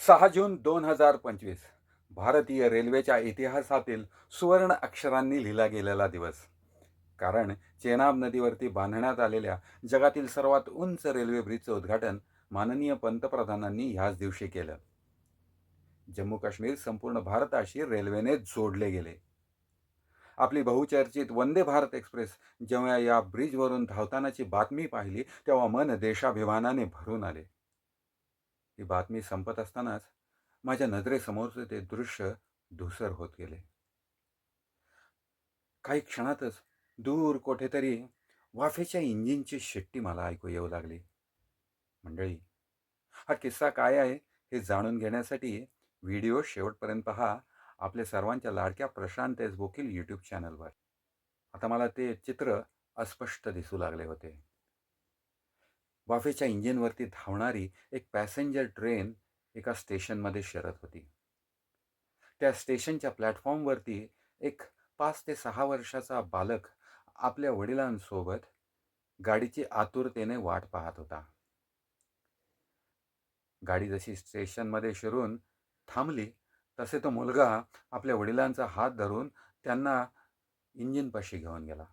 सहा जून दोन हजार पंचवीस भारतीय रेल्वेच्या इतिहासातील सुवर्ण अक्षरांनी लिहिला गेलेला दिवस. कारण चेनाब नदीवरती बांधण्यात आलेल्या जगातील सर्वात उंच रेल्वे ब्रिजचं उद्घाटन माननीय पंतप्रधानांनी ह्याच दिवशी केलं. जम्मू काश्मीर संपूर्ण भारताशी रेल्वेने जोडले गेले. आपली बहुचर्चित वंदे भारत एक्सप्रेस जेव्हा या ब्रिजवरून धावतानाची बातमी पाहिली तेव्हा मन देशाभिमानाने भरून आले. ती बातमी संपत असतानाच माझ्या नजरेसमोरचे ते दृश्य धुसर होत गेले. काही क्षणातच दूर कुठेतरी वाफेच्या इंजिनची शेट्टी मला ऐकू येऊ लागली. मंडळी हा किस्सा काय आहे हे जाणून घेण्यासाठी व्हिडिओ शेवटपर्यंत पहा. आपल्या सर्वांच्या लाडक्या प्रशांत एस बोकील यूट्यूब चॅनलवर आता मला ते चित्र अस्पष्ट दिसू लागले होते. वाफेच्या इंजिनवरती धावणारी एक पॅसेंजर ट्रेन एका स्टेशनमध्ये शिरत होती. त्या स्टेशनच्या प्लॅटफॉर्मवरती एक पाच ते सहा वर्षाचा बालक आपल्या वडिलांसोबत गाडीची आतुरतेने वाट पाहत होता. गाडी जशी स्टेशनमध्ये शिरून थांबली तसे तो मुलगा आपल्या वडिलांचा हात धरून त्यांना इंजिनपाशी घेऊन गेला.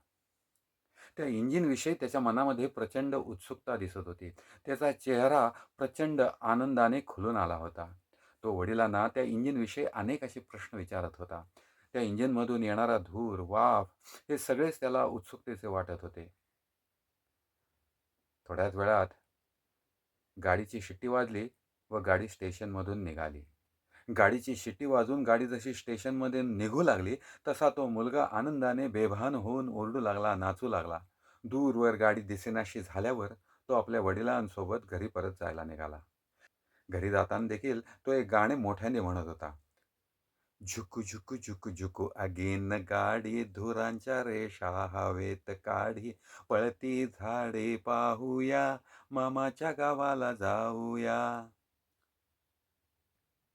त्या इंजिनविषयी त्याच्या मनामध्ये प्रचंड उत्सुकता दिसत होती. त्याचा चेहरा प्रचंड आनंदाने खुलून आला होता. तो वडिलांना त्या इंजिनविषयी अनेक असे प्रश्न विचारत होता. त्या इंजिनमधून येणारा धूर वाफ हे सगळेच त्याला उत्सुकतेचे वाटत होते. थोड्याच वेळात गाडीची शिट्टी वाजली व गाडी स्टेशनमधून निघाली. गाडीची शिट्टी वाजून गाडी जशी स्टेशनमध्ये निघू लागली तसा तो मुलगा आनंदाने बेभान होऊन ओरडू लागला नाचू लागला. दूरवर गाडी दिसेनाशी झाल्यावर तो आपल्या वडिलांसोबत घरी परत जायला निघाला. घरी जाताना देखील तो एक गाणे मोठ्याने म्हणत होता. झुकू झुकू झुकू झुकू अगेन गाडी धुरांच्या रेषा हवेत काढी. पळती झाडे पाहूया मामाच्या गावाला जाऊया.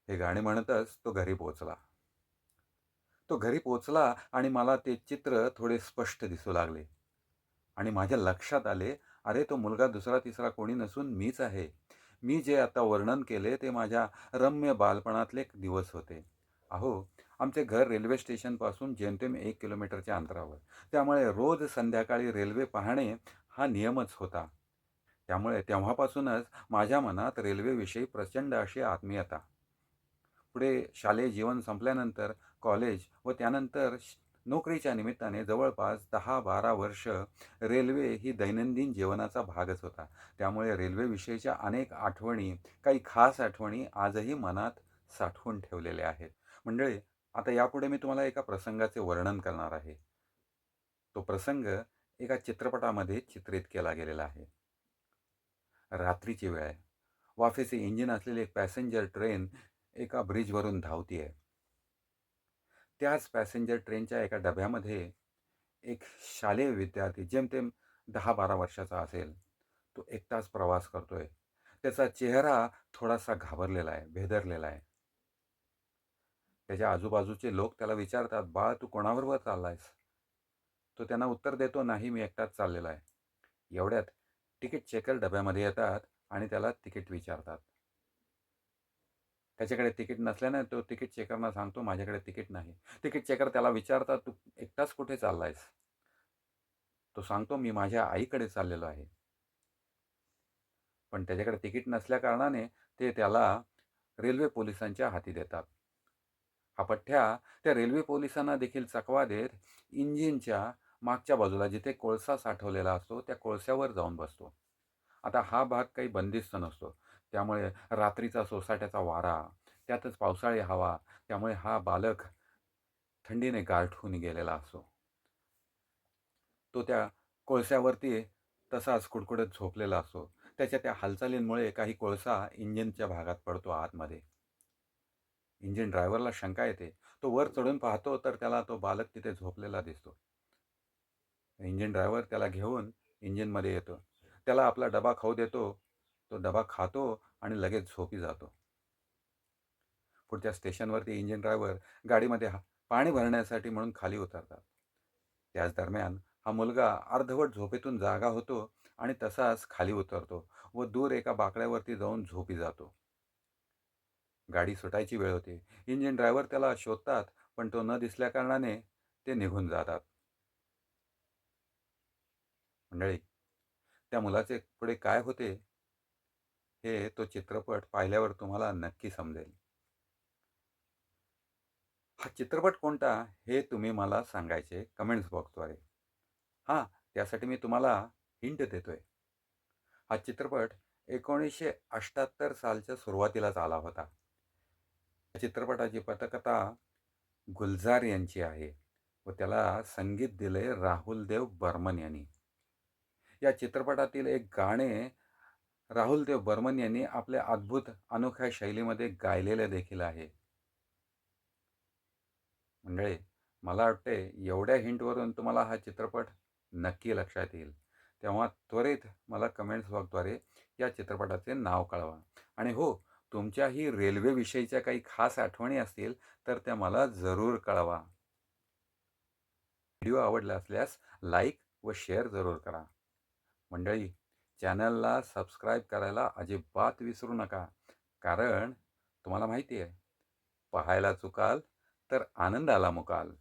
हे गाणे म्हणतच तो घरी पोचला तो घरी पोचला आणि मला ते चित्र थोडे स्पष्ट दिसू लागले. आणि माझ्या लक्षात आले अरे तो मुलगा दुसरा तिसरा कोणी नसून मीच आहे. मी जे आता वर्णन केले ते माझ्या रम्य बालपणातले दिवस होते. अहो आमचे घर रेल्वे स्टेशनपासून जेमतेम एक किलोमीटरच्या अंतरावर. त्यामुळे रोज संध्याकाळी रेल्वे पाहणे हा नियमच होता. त्यामुळे तेव्हापासूनच माझ्या मनात रेल्वेविषयी प्रचंड अशी आत्मीयता. पुढे शालेय जीवन संपल्यानंतर कॉलेज व त्यानंतर नोकरीच्या निमित्ताने जवळपास दहा बारा वर्ष रेल्वे ही दैनंदिन जीवनाचा भागच होता. त्यामुळे रेल्वेविषयीच्या अनेक आठवणी काही खास आठवणी आजही मनात साठवून ठेवलेल्या आहेत. मंडळी आता यापुढे मी तुम्हाला एका प्रसंगाचे वर्णन करणार आहे. तो प्रसंग एका चित्रपटामध्ये चित्रित केला गेलेला आहे. रात्रीची वेळ. आहे वाफेचे इंजिन असलेली एक पॅसेंजर ट्रेन एका ब्रिजवरून धावतीये. त्याच पॅसेंजर ट्रेनच्या एका डब्यामध्ये एक शालेय विद्यार्थी जेमतेम दहा बारा वर्षाचा असेल तो एकटाच प्रवास करतोय. त्याचा चेहरा थोडासा घाबरलेला आहे भेदरलेला आहे. त्याच्या आजूबाजूचे लोक त्याला विचारतात बाळ तू कोणाबरोबर चाललायस? तो त्यांना उत्तर देतो नाही मी एकटाच चाललेला आहे. एवढ्यात तिकीट चेकर डब्यामध्ये येतात आणि त्याला तिकीट विचारतात. त्याच्याकडे तिकीट नसल्याने तो तिकीट चेकरना सांगतो माझ्याकडे तिकीट नाही. तिकीट चेकर त्याला विचारता तू एकटाच कुठे चाललायस? तो सांगतो मी माझ्या आईकडे चाललेलो आहे. पण त्याच्याकडे तिकीट नसल्या कारणाने ते त्याला रेल्वे पोलिसांच्या हाती देतात. हा पठ्ठ्या त्या रेल्वे पोलिसांना देखील चकवा देत इंजिनच्या मागच्या बाजूला जिथे कोळसा साठवलेला असतो त्या कोळस्यावर जाऊन बसतो. आता हा भाग काही बंदिस्त नसतो. त्यामुळे रात्रीचा सोसाट्याचा वारा त्यातच पावसाळी हवा त्यामुळे हा बालक थंडीने गारठून गेलेला असो. तो त्या कोळशावरती तसाच कुडकुडत झोपलेला असो. त्याच्या त्या हालचालींमुळे काही कोळसा इंजिनच्या भागात पडतो आतमध्ये. इंजिन ड्रायव्हरला शंका येते. तो वर चढून पाहतो तर त्याला तो बालक तिथे झोपलेला दिसतो. इंजिन ड्रायव्हर त्याला घेऊन इंजिनमध्ये येतो. त्याला आपला डबा खाऊ देतो. तो डबा खातो आणि लगेच झोपी जातो. पुढच्या स्टेशनवरती इंजिन ड्रायव्हर गाडीमध्ये पाणी भरण्यासाठी म्हणून खाली उतरतात. त्याच दरम्यान हा मुलगा अर्धवट झोपेतून जागा होतो आणि तसाच खाली उतरतो व दूर एका बाकड्यावरती जाऊन झोपी जातो. गाडी सुटायची वेळ होते. इंजिन ड्रायव्हर त्याला शोधतात पण तो न दिसल्याकारणाने ते निघून जातात. मंडळी त्या मुलाचे पुढे काय होते हे तो चित्रपट पाहिल्यावर तुम्हाला नक्की समजेल. हा चित्रपट कोणता हे तुम्ही मला सांगायचे कमेंट्स बॉक्सद्वारे हां त्यासाठी मी तुम्हाला हिंट देतोय. हा चित्रपट एकोणीसशे अठ्ठ्याहत्तर सालच्या सुरुवातीलाच आला होता. या चित्रपटाची पटकथा गुलजार यांची आहे व त्याला संगीत दिले राहुल देव बर्मन यांनी. या चित्रपटातील एक गाणे राहुल देव बर्मन यांनी आपल्या अद्भुत अनोख्या शैलीमध्ये गायलेले देखील आहे. मंडळी मला वाटते एवढ्या हिंटवरून तुम्हाला हा चित्रपट नक्की लक्षात येईल. तेव्हा त्वरित मला कमेंट्स बॉक्सद्वारे या चित्रपटाचे नाव कळवा. आणि हो तुमच्याही रेल्वेविषयीच्या काही खास आठवणी असतील तर त्या मला जरूर कळवा. व्हिडिओ आवडला असल्यास लाईक व शेअर जरूर करा. मंडळी चॅनलला सबस्क्राईब करायला अजिबात विसरू नका. कारण तुम्हाला माहिती आहे पाहायला चुकाल तर आनंदाला मुकाल.